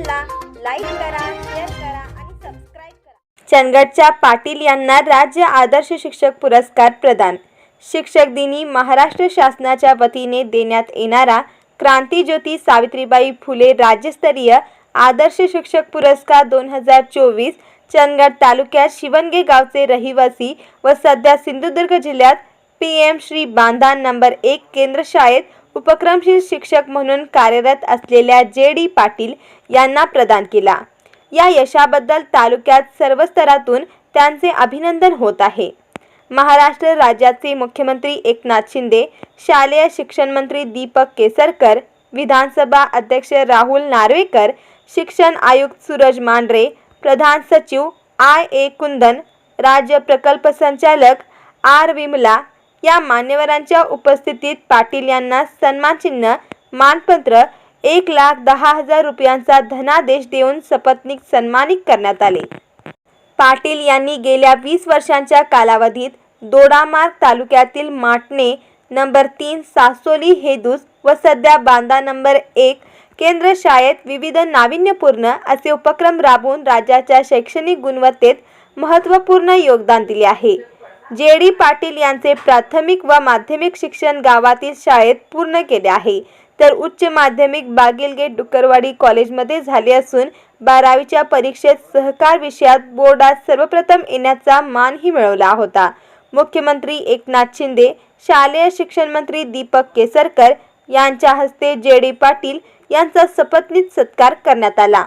चॅनलला लाईक करा शेअर करा आणि सबस्क्राईब करा. चंदगडच्या पाटील यांना राज्य आदर्श शिक्षक पुरस्कार प्रदान. शिक्षक दिनी महाराष्ट्र शासनाच्या वतीने देण्यात येणारा क्रांतीज्योती सावित्रीबाई फुले राज्यस्तरीय आदर्श शिक्षक पुरस्कार दोन हजार चोवीस चंदगड तालुक्यात शिवणगे गावचे रहिवासी व सध्या सिंधुदुर्ग जिल्ह्यात पी एम श्री बांधा नंबर एक केंद्र शाळेत उपक्रमशील शिक्षक म्हणून कार्यरत असलेल्या जे डी पाटील यांना प्रदान केला. या यशाबद्दल तालुक्यात सर्व स्तरातून त्यांचे अभिनंदन होत आहे. महाराष्ट्र राज्याचे मुख्यमंत्री एकनाथ शिंदे शालेय शिक्षण मंत्री दीपक केसरकर विधानसभा अध्यक्ष राहुल नार्वेकर शिक्षण आयुक्त सूरज मांढरे प्रधान सचिव आय ए कुंदन राज्य प्रकल्प संचालक आर विमला या मान्यवरांच्या उपस्थितीत पाटील यांना सन्मानचिन्ह मानपत्र एक लाख दहा हजार रुपयांचा धनादेश देऊन सपत्नीक सन्मानित करण्यात आले. पाटील यांनी गेल्या वीस वर्षांच्या कालावधीत दोडामार्ग तालुक्यातील माटणे नंबर तीन सासोली हेदूस व सध्या बांदा नंबर एक केंद्र शाळेत विविध नाविन्यपूर्ण असे उपक्रम राबवून राज्याच्या शैक्षणिक गुणवत्तेत महत्त्वपूर्ण योगदान दिले आहे. जे डी पाटील यांचे प्राथमिक व माध्यमिक शिक्षण गावातील शाळेत पूर्ण केले आहे. तर उच्च माध्यमिक बागिलगेट डुकरवाडी कॉलेजमध्ये झाले असून बारावीच्या परीक्षेत सहकार विषयात बोर्डात सर्वप्रथम येण्याचा मानही मिळवला होता. मुख्यमंत्री एकनाथ शिंदे शालेय शिक्षण मंत्री दीपक केसरकर यांच्या हस्ते जे डी पाटील यांचा सपत्नीत सत्कार करण्यात आला.